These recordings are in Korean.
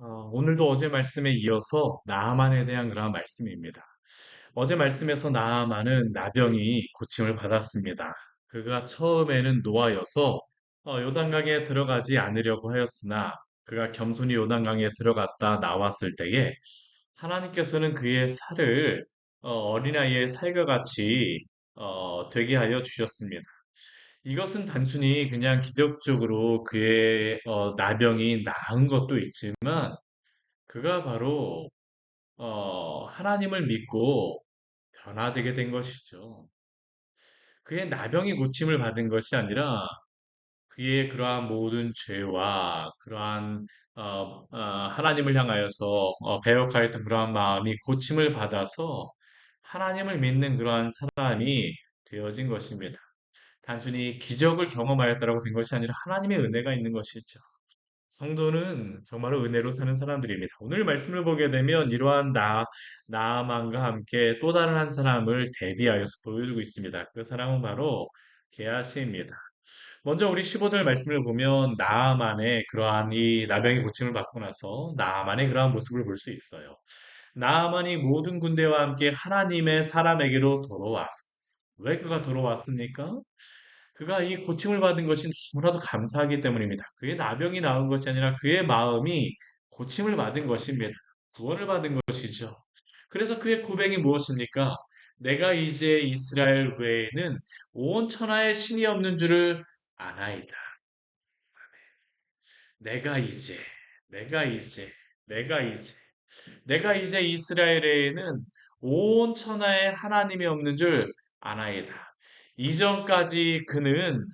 어, 오늘도 어제 말씀에 이어서 나아만에 대한 그런 말씀입니다. 어제 말씀에서 나아만은 나병이 고침을 받았습니다. 그가 처음에는 노하여서 어, 요단강에 들어가지 않으려고 하였으나 그가 겸손히 요단강에 들어갔다 나왔을 때에 하나님께서는 그의 살을 어, 어린아이의 살과 같이 어, 되게 하여 주셨습니다. 이것은 단순히 그냥 기적적으로 그의 어, 나병이 나은 것도 있지만 그가 바로 어, 하나님을 믿고 변화되게 된 것이죠. 그의 나병이 고침을 받은 것이 아니라 그의 그러한 모든 죄와 그러한 어, 어, 하나님을 향하여서 어, 배역하였던 그러한 마음이 고침을 받아서 하나님을 믿는 그러한 사람이 되어진 것입니다. 단순히 기적을 경험하였다라고 된 것이 아니라 하나님의 은혜가 있는 것이죠. 성도는 정말로 은혜로 사는 사람들입니다. 오늘 말씀을 보게 되면 이러한 나, 나아만과 함께 또 다른 한 사람을 대비하여서 보여주고 있습니다. 그 사람은 바로 게하시입니다. 먼저 우리 15절 말씀을 보면 나아만의 그러한 이 나병의 고침을 받고 나서 나아만의 그러한 모습을 볼 수 있어요. 나아만이 모든 군대와 함께 하나님의 사람에게로 돌아왔어. 왜 그가 돌아왔습니까? 그가 이 고침을 받은 것이 너무나도 감사하기 때문입니다. 그의 나병이 나은 것이 아니라 그의 마음이 고침을 받은 것입니다. 구원을 받은 것이죠. 그래서 그의 고백이 무엇입니까? 내가 이제 이스라엘 외에는 온 천하에 신이 없는 줄을 아나이다. 내가 이제, 내가 이제, 내가 이제, 내가 이제 이스라엘에는 온 천하에 하나님이 없는 줄 아나이다. 이전까지 그는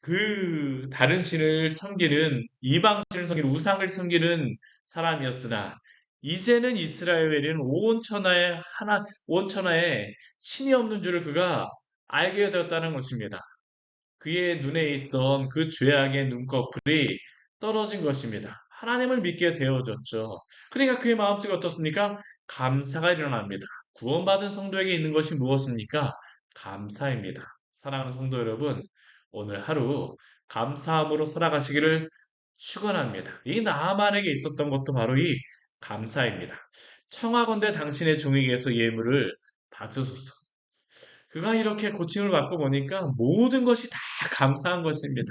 그 다른 신을 섬기는 이방 신을 섬기는 우상을 섬기는 사람이었으나 이제는 이스라엘에는 온 천하에 하나 온 천하에 신이 없는 줄을 그가 알게 되었다는 것입니다. 그의 눈에 있던 그 죄악의 눈꺼풀이 떨어진 것입니다. 하나님을 믿게 되어졌죠. 그러니까 그의 마음속에 어떻습니까? 감사가 일어납니다. 구원받은 성도에게 있는 것이 무엇입니까? 감사입니다. 사랑하는 성도 여러분, 오늘 하루 감사함으로 살아가시기를 축원합니다. 이 나아만에게 있었던 것도 바로 이 감사입니다. 청하건대 당신의 종에게서 예물을 받으소서. 그가 이렇게 고침을 받고 보니까 모든 것이 다 감사한 것입니다.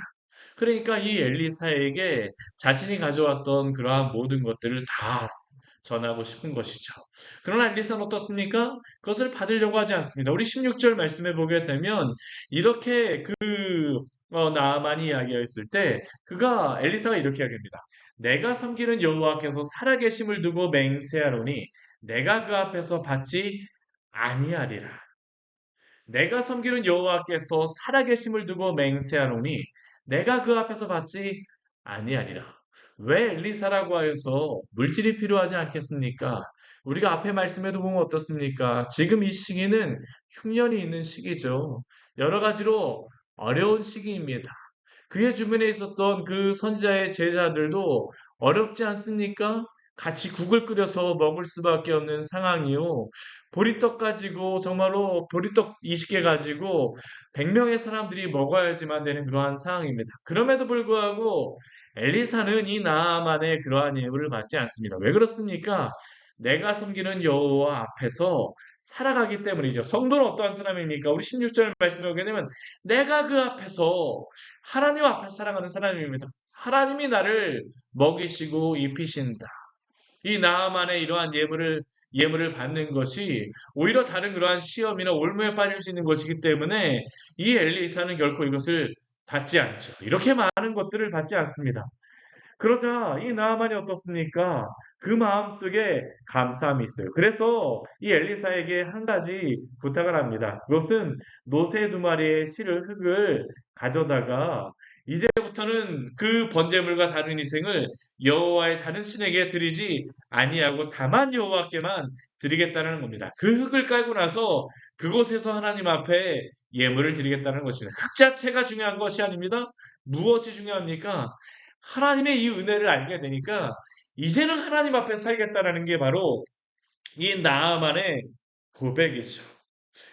그러니까 이 엘리사에게 자신이 가져왔던 그러한 모든 것들을 다 전하고 싶은 것이죠. 그러나 엘리사는 어떻습니까? 그것을 받으려고 하지 않습니다. 우리 16절 말씀해 보게 되면 이렇게 그 어, 나만이 이야기했을 때 그가 엘리사가 이렇게 이야기합니다. 내가 섬기는 여호와께서 살아계심을 두고 맹세하노니 내가 그 앞에서 받지 아니하리라. 내가 섬기는 여호와께서 살아계심을 두고 맹세하노니 내가 그 앞에서 받지 아니하리라. 왜 엘리사라고 하여서 물질이 필요하지 않겠습니까? 우리가 앞에 말씀에도 보면 어떻습니까? 지금 이 시기는 흉년이 있는 시기죠. 여러 가지로 어려운 시기입니다. 그의 주변에 있었던 그 선지자의 제자들도 어렵지 않습니까? 같이 국을 끓여서 먹을 수밖에 없는 상황이요. 보리떡 가지고 정말로 보리떡 20개 가지고 100명의 사람들이 먹어야지만 되는 그러한 상황입니다. 그럼에도 불구하고 엘리사는 이 나아만의 그러한 예물을 받지 않습니다. 왜 그렇습니까? 내가 섬기는 여호와 앞에서 살아가기 때문이죠. 성도는 어떠한 사람입니까? 우리 16절 말씀을 보게 되면 내가 그 앞에서 하나님 앞에 살아가는 사람입니다. 하나님이 나를 먹이시고 입히신다. 이 나아만의 이러한 예물을 예물을 받는 것이 오히려 다른 그러한 시험이나 올무에 빠질 수 있는 것이기 때문에 이 엘리사는 결코 이것을 받지 않죠. 이렇게 많은 것들을 받지 않습니다. 그러자 이 나아만이 어떻습니까? 그 마음속에 감사함이 있어요. 그래서 이 엘리사에게 한 가지 부탁을 합니다. 그것은 노새 두 마리의 실을 흙을 가져다가 이제부터는 그 번제물과 다른 희생을 여호와의 다른 신에게 드리지 아니하고 다만 여호와께만 드리겠다는 겁니다. 그 흙을 깔고 나서 그곳에서 하나님 앞에 예물을 드리겠다는 것입니다. 흙 자체가 중요한 것이 아닙니다. 무엇이 중요합니까? 하나님의 이 은혜를 알게 되니까 이제는 하나님 앞에 살겠다라는 게 바로 이 나아만의 고백이죠.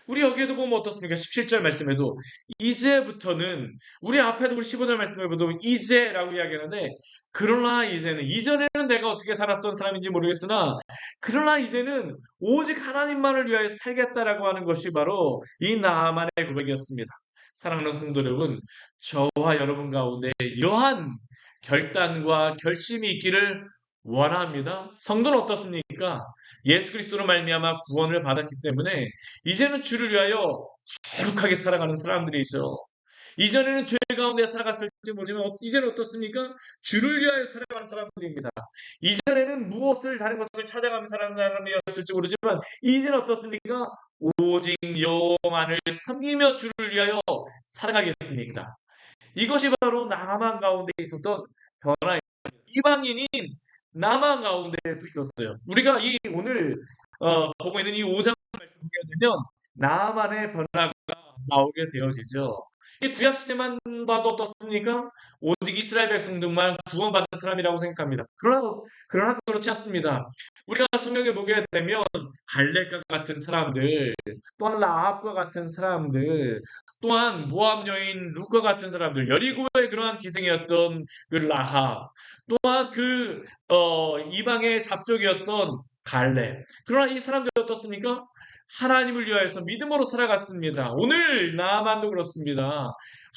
우리 여기에도 보면 어떻습니까? 17절 말씀에도 이제부터는 우리 앞에도 우리 15절 말씀에 보도 이제라고 이야기하는데 그러나 이제는 이전에는 내가 어떻게 살았던 사람인지 모르겠으나 그러나 이제는 오직 하나님만을 위하여 살겠다라고 하는 것이 바로 이 나만의 고백이었습니다. 사랑하는 성도 여러분, 저와 여러분 가운데 이러한 결단과 결심이 있기를 원합니다. 성도는 어떻습니까? 예수 그리스도로 말미암아 구원을 받았기 때문에 이제는 주를 위하여 거룩하게 살아가는 사람들이 있어요. 이전에는 죄 가운데 살아갔을지 모르지만 어- 이제는 어떻습니까? 주를 위하여 살아가는 사람들입니다. 이전에는 무엇을 다른 것을 찾아가며 살아가는 사람이었을지 모르지만 이제는 어떻습니까? 오직 여호와만을 섬기며 주를 위하여 살아가겠습니다. 이것이 바로 남한 가운데 있었던 변화입니다. 이방인인 남한 가운데에도 있었어요. 우리가 이 오늘 어, 보고 있는 이 5장 말씀 보게 되면 나만의 변화가 나오게 되어지죠. 이 구약 시대만 봐도 어떻습니까? 오직 이스라엘 백성들만 구원받은 사람이라고 생각합니다. 그러나 그러나 그렇지 않습니다. 우리가 성경에 보게 되면 갈렙과 같은 사람들, 또한 라합과 같은 사람들, 또한 모압 여인 룻과 같은 사람들, 여리고의 그러한 기생이었던 그 라합, 또한 그 어, 이방의 잡족이었던 갈렙. 그러나 이 사람들이 어떻습니까? 하나님을 위하여서 믿음으로 살아갔습니다. 오늘 나만도 그렇습니다.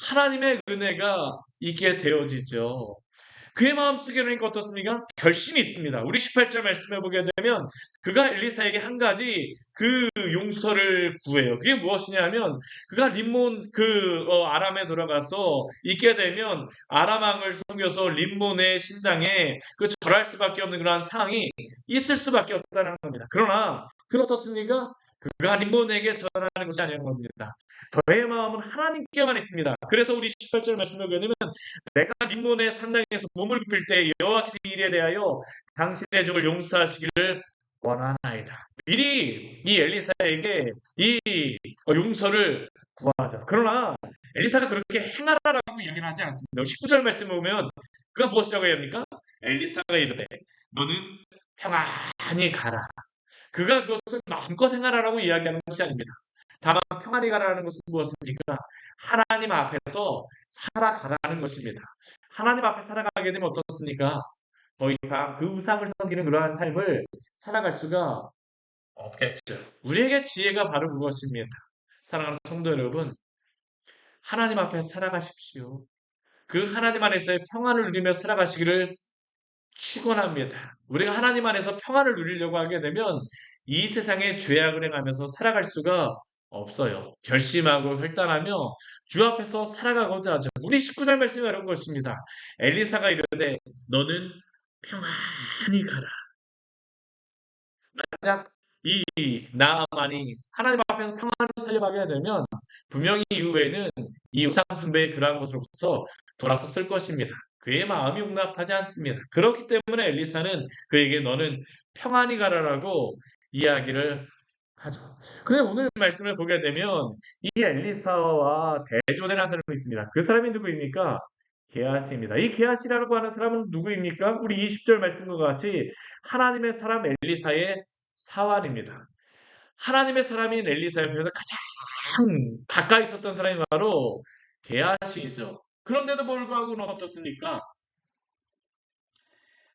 하나님의 은혜가 있게 되어지죠. 그의 마음속에 그러니까 어떻습니까? 결심이 있습니다. 우리 18절 말씀해 보게 되면 그가 엘리사에게 한 가지 그 용서를 구해요. 그게 무엇이냐면 그가 림몬 그 어, 아람에 들어가서 있게 되면 아람 왕을 섬겨서 림몬의 신당에 그 절할 수밖에 없는 그러한 상황이 있을 수밖에 없다는 겁니다. 그러나 그렇습니까? 그가 림몬에게 절하는 것이 아니라는 겁니다. 저의 마음은 하나님께만 있습니다. 그래서 우리 18절 말씀을 보게 되면 내가 림몬의 산당에서 몸을 굽힐 때 여호와께서 이 일에 대하여 당신의 종을 용서하시기를 원하나이다. 미리 이 엘리사에게 이 용서를 구하자. 그러나 엘리사가 그렇게 행하라라고 이야기는 하지 않습니다. 19절 말씀을 보면 그가 무엇이라고 합니까? 엘리사가 이르되 너는 평안히 가라. 그가 그것을 마음껏 행하라라고 이야기하는 것이 아닙니다. 다만 평안히 가라는 것은 무엇입니까? 하나님 앞에서 살아가라는 것입니다. 하나님 앞에 살아가게 되면 어떻습니까? 더 이상 그 우상을 섬기는 그러한 삶을 살아갈 수가 없겠죠. 우리에게 지혜가 바로 그것입니다. 사랑하는 성도 여러분, 하나님 앞에 살아가십시오. 그 하나님 안에서의 평안을 누리며 살아가시기를 축원합니다. 우리가 하나님 안에서 평안을 누리려고 하게 되면 이 세상에 죄악을 행하면서 살아갈 수가 없어요. 결심하고 결단하며 주 앞에서 살아가고자 하죠. 우리 19절 말씀이 이런 것입니다. 엘리사가 이르되 너는 평안히 가라. 만약 이 나만이 하나님 앞에서 평안을 살려가게 되면 분명히 이후에는 이 우상 숭배의 그러한 것으로서 돌아섰을 것입니다. 그의 마음이 용납하지 않습니다. 그렇기 때문에 엘리사는 그에게 너는 평안히 가라라고 이야기를 하죠. 근데 오늘 말씀을 보게 되면 이 엘리사와 대조되는 사람이 있습니다. 그 사람이 누구입니까? 게하시입니다. 이 게하시라고 하는 사람은 누구입니까? 우리 20절 말씀과 같이 하나님의 사람 엘리사의 사환입니다. 하나님의 사람인 엘리사 옆에서 가장 가까이 있었던 사람이 바로 게하시이죠. 그런데도 불구하고 어떻습니까?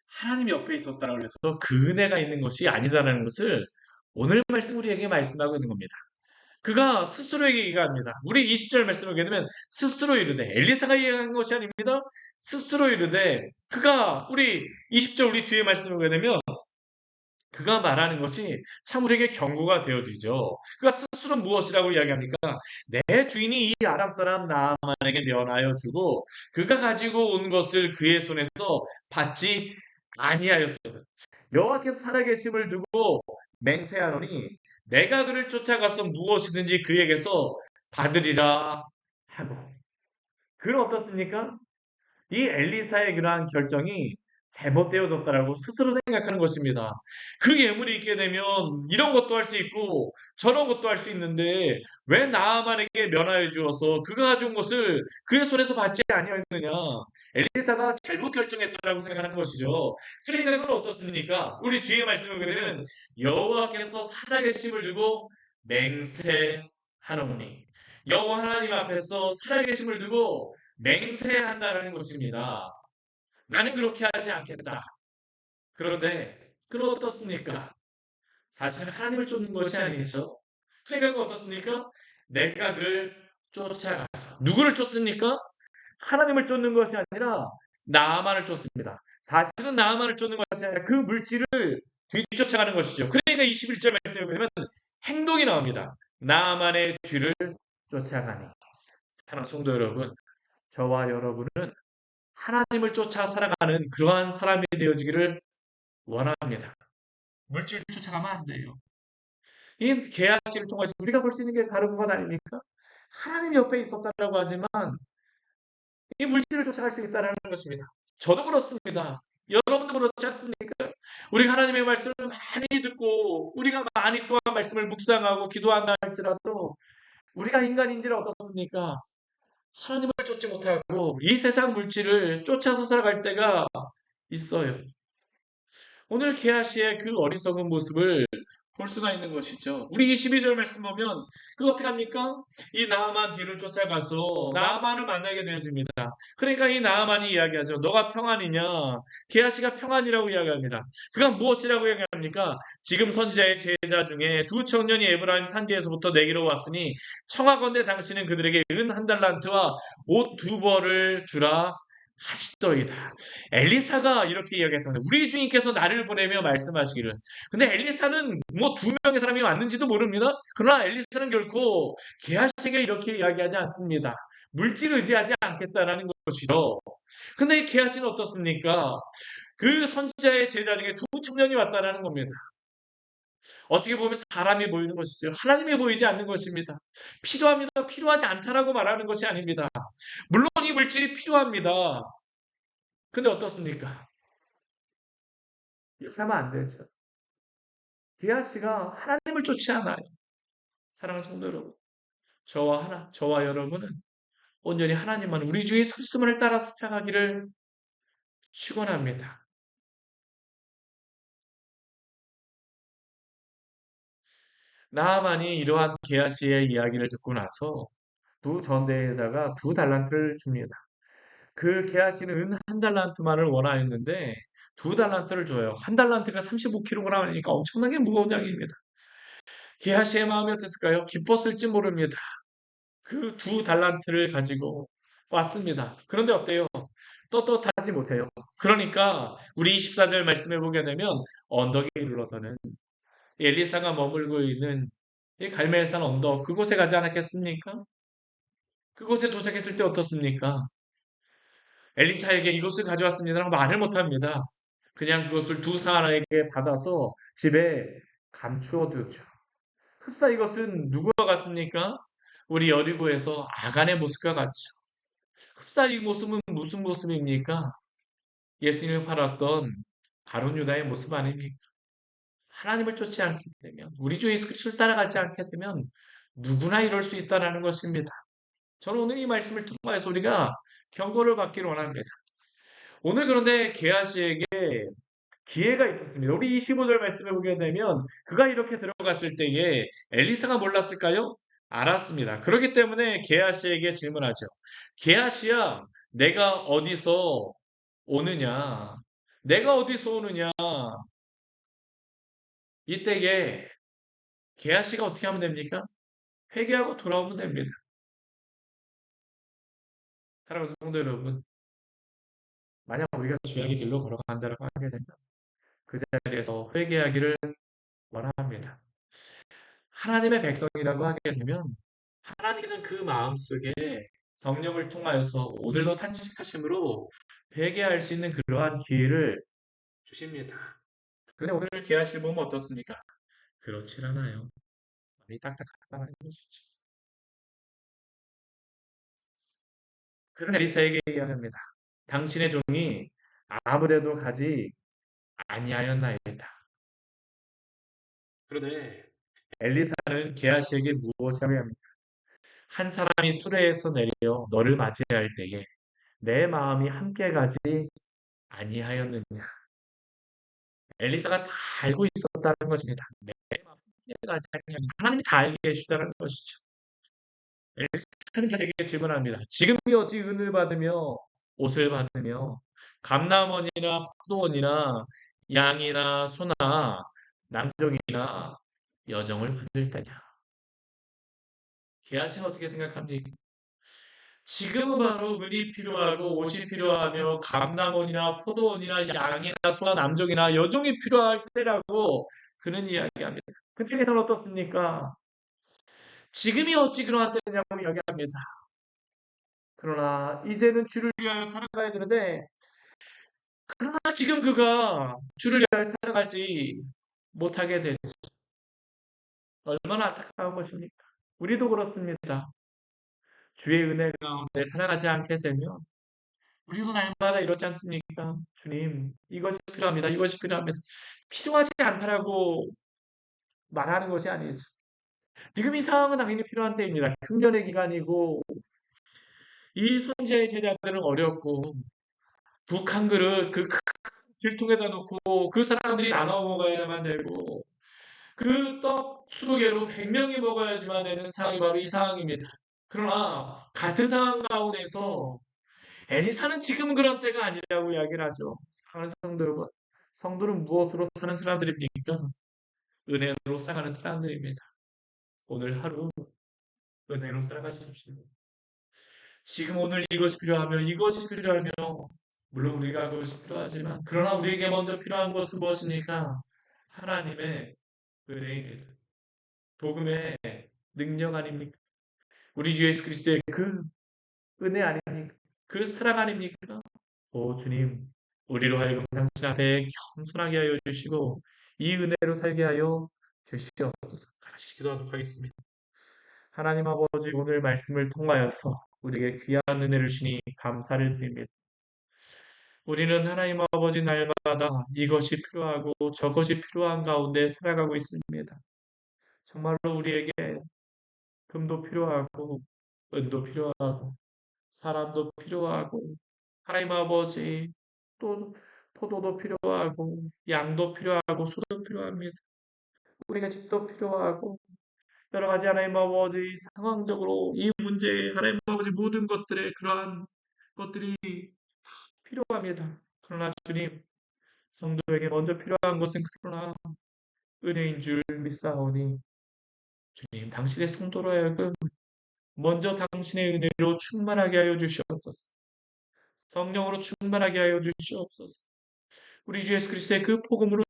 하나님 옆에 있었다고 해서 그 은혜가 있는 것이 아니다라는 것을 오늘 말씀 우리에게 말씀하고 있는 겁니다. 그가 스스로 얘기합니다. 우리 20절 말씀을 보게 되면 스스로 이르되 엘리사가 이야기한 것이 아닙니다. 스스로 이르되 그가 우리 20절 우리 뒤에 말씀을 보게 되면 그가 말하는 것이 참 우리에게 경고가 되어지죠. 그가 스스로 무엇이라고 이야기합니까? 내 주인이 이 아람 사람 나만에게 면하여 주고 그가 가지고 온 것을 그의 손에서 받지 아니하였거든. 여호와께서 살아계심을 두고 맹세하노니 내가 그를 쫓아가서 무엇이든지 그에게서 받으리라 하고 그는 어떻습니까? 이 엘리사의 그러한 결정이 잘못 되어졌다라고 스스로 생각하는 것입니다. 그 예물이 있게 되면 이런 것도 할 수 있고 저런 것도 할 수 있는데 왜 나만에게 면하여 주어서 그가 가져온 것을 그의 손에서 받지 아니하였느냐? 엘리사가 잘못 결정했다라고 생각하는 것이죠. 그러니까 그건 어떻습니까? 우리 뒤에 말씀을 보면 여호와께서 살아계심을 두고 맹세하노니 여호와 하나님 앞에서 살아계심을 두고 맹세한다는 것입니다. 나는 그렇게 하지 않겠다. 그런데 그럼 어떻습니까? 사실 하나님을 쫓는 것이 아니죠. 그러니까 그 어떻습니까? 내가 그를 쫓아가서 누구를 쫓습니까? 하나님을 쫓는 것이 아니라 나만을 쫓습니다. 사실은 나만을 쫓는 것이 아니라 그 물질을 뒤쫓아가는 것이죠. 그러니까 21절 말씀에 보면 행동이 나옵니다. 나만의 뒤를 쫓아가니. 사랑하는 성도 여러분, 저와 여러분은 하나님을 쫓아 살아가는 그러한 사람이 되어지기를 원합니다. 물질 쫓아가면 안 돼요. 이 계약식을 통해서 우리가 볼 수 있는 게 바로 그것 아닙니까? 하나님 옆에 있었다라고 하지만 이 물질을 쫓아갈 수 있다는 것입니다. 저도 그렇습니다. 여러분도 그렇지 않습니까? 우리가 하나님의 말씀을 많이 듣고 우리가 많이 또한 말씀을 묵상하고 기도한다 할지라도 우리가 인간인지를 어떻습니까? 하나님을 쫓지 못하고 이 세상 물질을 쫓아서 살아갈 때가 있어요. 오늘 게하시의 그 어리석은 모습을 볼 수가 있는 것이죠. 우리 22절 말씀 보면 그 어떻게 합니까? 이 나아만 뒤를 쫓아가서 나아만을 만나게 되어집니다. 그러니까 이 나아만이 이야기하죠. 너가 평안이냐? 게하시가 평안이라고 이야기합니다. 그가 무엇이라고 이야기합니까? 지금 선지자의 제자 중에 두 청년이 에브라임 산지에서부터 내기로 왔으니 청하건대 당신은 그들에게 은 한 달란트와 옷 두 벌을 주라 하시더이다. 엘리사가 이렇게 이야기했던데 우리 주님께서 나를 보내며 말씀하시기를. 근데 엘리사는 뭐 두 명의 사람이 왔는지도 모릅니다. 그러나 엘리사는 결코 게하시에게 이렇게 이야기하지 않습니다. 물질 의지하지 않겠다라는 것이죠. 근데 이 게하시는 어떻습니까? 그 선지자의 제자 중에 두 청년이 왔다라는 겁니다. 어떻게 보면 사람이 보이는 것이죠. 하나님이 보이지 않는 것입니다. 필요합니다. 필요하지 않다라고 말하는 것이 아닙니다. 물론 이 물질이 필요합니다. 근데 어떻습니까? 이렇게 하면 안 되죠. 디아 씨가 하나님을 쫓지 않아요. 사랑하는 성도 여러분. 저와 하나, 저와 여러분은 온전히 하나님만 우리 주 예수 그리스도만을 따라서 살아가기를 축원합니다. 나만이 이러한 게하시의 이야기를 듣고 나서 두 전대에다가 두 달란트를 줍니다. 그 게하시는 은한 달란트만을 원하였는데 두 달란트를 줘요. 한 달란트가 35kg이니까 엄청나게 무거운 양입니다. 게하시의 마음이 어땠을까요? 기뻤을지 모릅니다. 그 두 달란트를 가지고 왔습니다. 그런데 어때요? 떳떳하지 못해요. 그러니까 우리 24절 말씀해 보게 되면 언덕에 이르러서는 엘리사가 머물고 있는 이 갈멜산 언덕 그곳에 가지 않았겠습니까? 그곳에 도착했을 때 어떻습니까? 엘리사에게 이것을 가져왔습니다라고 말을 못합니다. 그냥 그것을 두 사람에게 받아서 집에 감추어 두죠. 흡사 이것은 누구와 같습니까? 우리 여리고에서 아간의 모습과 같죠. 흡사 이 모습은 무슨 모습입니까? 예수님을 팔았던 바론 유다의 모습 아닙니까? 하나님을 쫓지 않게 되면 우리 주 예수 그리스도를 따라가지 않게 되면 누구나 이럴 수 있다는 것입니다. 저는 오늘 이 말씀을 통해서 우리가 경고를 받기를 원합니다. 오늘 그런데 게하시에게 기회가 있었습니다. 우리 25절 말씀에 보게 되면 그가 이렇게 들어갔을 때에 엘리사가 몰랐을까요? 알았습니다. 그렇기 때문에 게하시에게 질문하죠. 게하시야, 내가 어디서 오느냐? 내가 어디서 오느냐? 이때에 게하시가 어떻게 하면 됩니까? 회개하고 돌아오면 됩니다. 사랑하는 성도 여러분, 만약 우리가 죄악의 길로 걸어간다고 하게 되면 그 자리에서 회개하기를 원합니다. 하나님의 백성이라고 하게 되면 하나님께서는 그 마음속에 성령을 통하여서 오늘도 탄식하심으로 회개할 수 있는 그러한 기회를 주십니다. 근데 오늘 계하실 보면 어떻습니까? 그렇지 않아요. 많이 딱딱하다는 것이죠. 그런 엘리사에게 얘기합니다. 당신의 종이 아무데도 가지 아니하였나이다. 그런데 엘리사는 게하시에게 무엇이라고 합니까? 한 사람이 수레에서 내려 너를 맞이할 때에 내 마음이 함께 가지 아니하였느냐. 엘리사가 다 알고 있었다는 것입니다. 내 마음이 내가 자냐면 하나님이 다 알게 해주다는 것이죠. 엘사는 자에게 질문합니다. 지금이 어찌 은을 받으며 옷을 받으며 감남원이나 포도원이나 양이나 소나 남종이나 여정을 받을 때냐? 게하신 어떻게 생각합니까? 지금은 바로 은이 필요하고 옷이 필요하며 감남원이나 포도원이나 양이나 소나 남종이나 여종이 필요할 때라고 그는 이야기합니다. 그때에서는 어떻습니까? 지금이 어찌 그러한 때냐고 이야기합니다. 그러나 이제는 주를 위하여 살아가야 되는데 그러나 지금 그가 주를 위하여 살아가지 못하게 되죠. 얼마나 안타까운 것입니까? 우리도 그렇습니다. 주의 은혜 가운데 살아가지 않게 되면 우리도 날마다 이렇지 않습니까? 주님, 이것이 필요합니다. 이것이 필요합니다. 필요하지 않다라고 말하는 것이 아니죠. 지금 이 상황은 당연히 필요한 때입니다. 흉년의 기간이고 이 선지자의 제자들은 어렵고 북한 그릇 그 길통에다 놓고 그 사람들이 나눠 먹어야만 되고 그 떡 20개로 100명이 먹어야지만 되는 상황이 바로 이 상황입니다. 그러나 같은 상황 가운데서 엘리사는 지금 그런 때가 아니라고 이야기를 하죠. 사랑하는 성도 여러분, 성도는 무엇으로 사는 사람들입니까? 은혜로 살아가는 사람들입니다. 오늘 하루 은혜로 살아가십시오. 지금 오늘 이것이 필요하며 이것이 필요하며 물론 우리가 그것이 필요하지만 그러나 우리에게 먼저 필요한 것은 무엇입니까? 하나님의 은혜입니다. 복음의 능력 아닙니까? 우리 주 예수 그리스도의 그 은혜 아닙니까? 그 사랑 아닙니까? 오 주님, 우리로 하여금 당신 앞에 겸손하게 하여 주시고 이 은혜로 살게 하여 주시옵소서. 같이 기도하도록 하겠습니다. 하나님 아버지 오늘 말씀을 통하여서 우리에게 귀한 은혜를 주니 감사를 드립니다. 우리는 하나님 아버지 날마다 이것이 필요하고 저것이 필요한 가운데 살아가고 있습니다. 정말로 우리에게 금도 필요하고 은도 필요하고 사람도 필요하고 하나님 아버지 또 포도도 필요하고 양도 필요하고 소도 필요합니다. 우리가 집도 필요하고 여러 가지 하나님 아버지 상황적으로 이 문제에 하나님 아버지 모든 것들의 그러한 것들이 필요합니다. 그러나 주님 성도에게 먼저 필요한 것은 그러나 은혜인 줄 믿사오니 주님 당신의 성도로 하여금 먼저 당신의 은혜로 충만하게 하여 주시옵소서. 성령으로 충만하게 하여 주시옵소서. 우리 주 예수 그리스도의 그 복음으로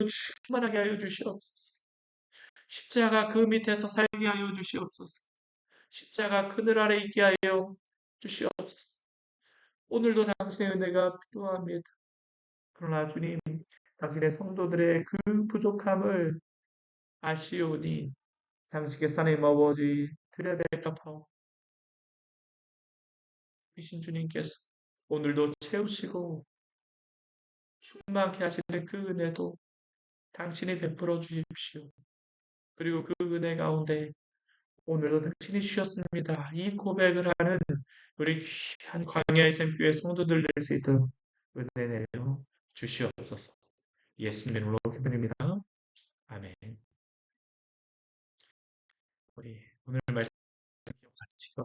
충만하게 하여 주시옵소서. 십자가 그 밑에서 살게 하여 주시옵소서. 십자가 그늘 아래 있게 하여 주시옵소서. 오늘도 당신의 은혜가 필요합니다. 그러나 주님, 당신의 성도들의 그 부족함을 아시오니 당신께서 하나님 아버지 드레베카파오 이신 주님께서 오늘도 채우시고 충만케 하시는 그 은혜도 당신이 베풀어 주십시오. 그리고 그 은혜 가운데 오늘도 당신이 주셨습니다. 이 고백을 하는 우리 귀한 광야의 샘교회 성도들 될 수 있도록 은혜 내려 주시옵소서. 예수님의 이름으로 기도드립니다. 아멘. 우리 오늘 말씀 같이